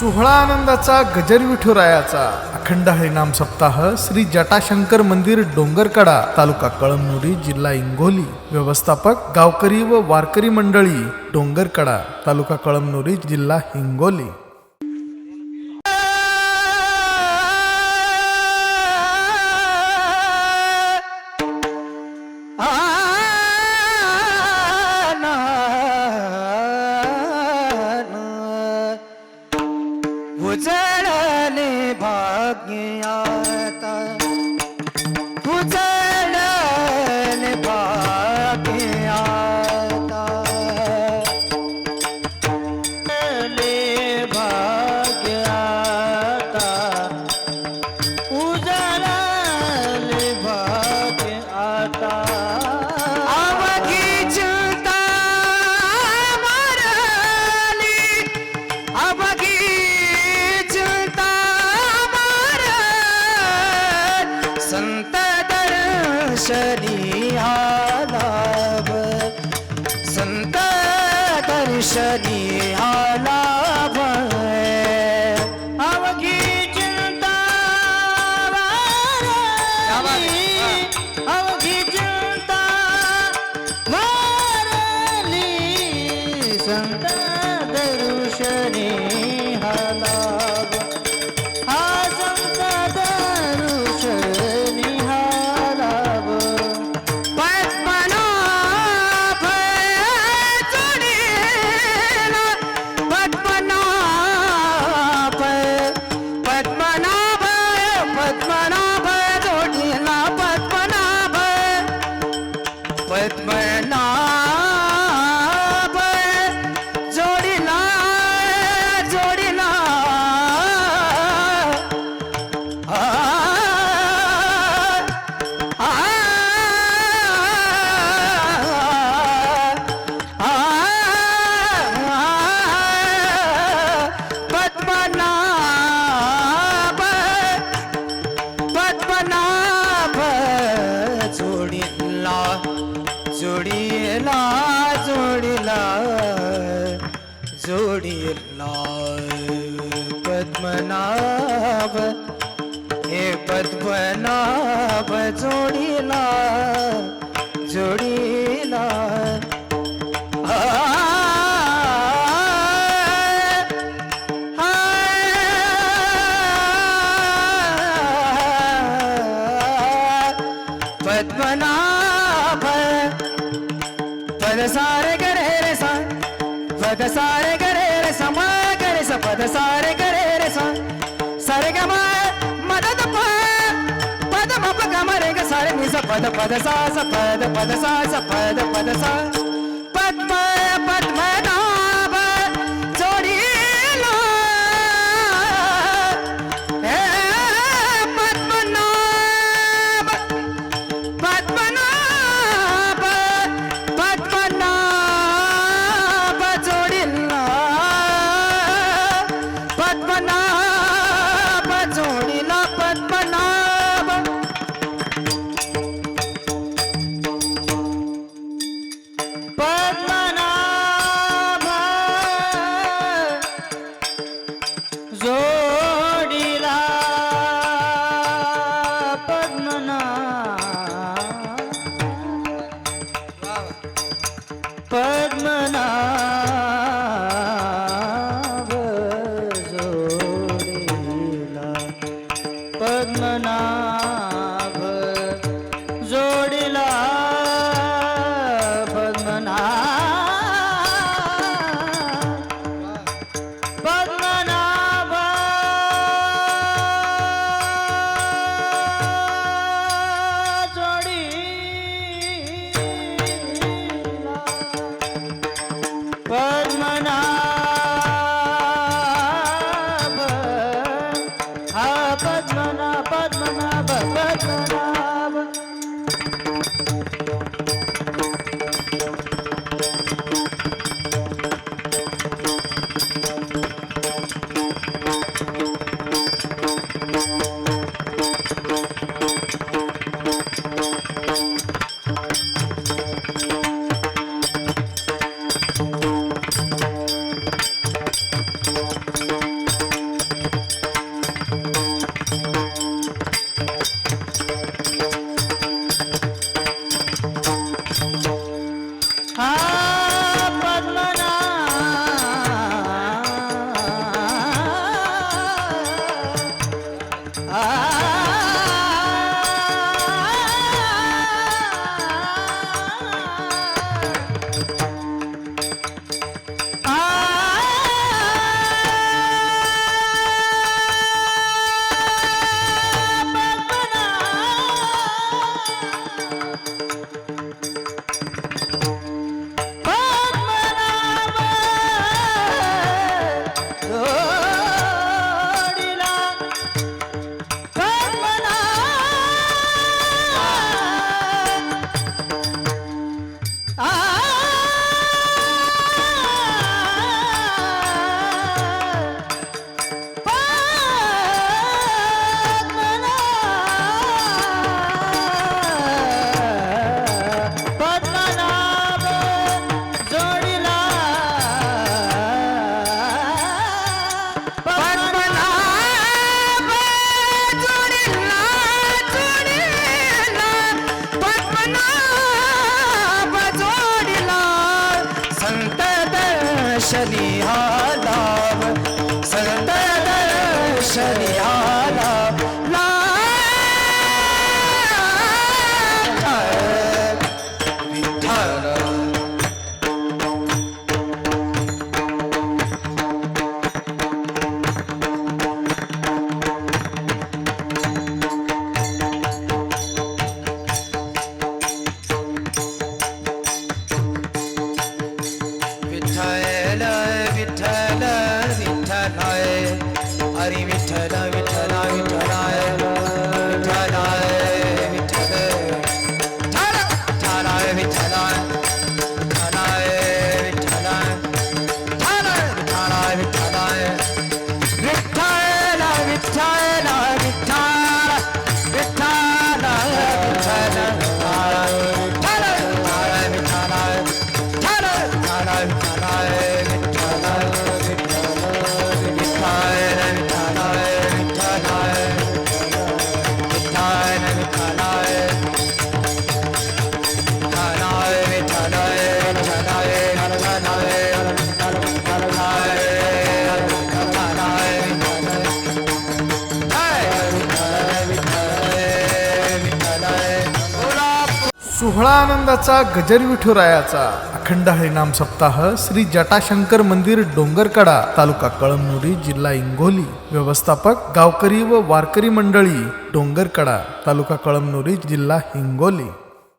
सोहळा आनंदाचा गजर विठुरायाचा. अखंड हरिनाम सप्ताह श्री जटाशंकर मंदिर डोंगरकडा तालुका कळमनुरी जिल्हा इंगोली. व्यवस्थापक गावकरी व वारकरी मंडळी डोंगरकडा तालुका कळमनुरी जिल्हा हिंगोली उजळले भाग्य आता. पद्मनाभ हे पद्मनाभ जोडीला जोडीला. पद्मनाभ पद सारे गरे रे सा पद सारे गरे रे समा गरे स पद सारे पद पद सा स पद पद सा स पद पद सा. पद पद না बदना 谢你。सोहळा आनंदाचा गजर विठुरायाचा. अखंड हरिनाम सप्ताह श्री जटाशंकर मंदिर डोंगरकडा तालुका कळमनुरी जिल्हा इंगोली. व्यवस्थापक गावकरी व वारकरी मंडळी डोंगरकडा तालुका कळमनुरी जिल्हा हिंगोली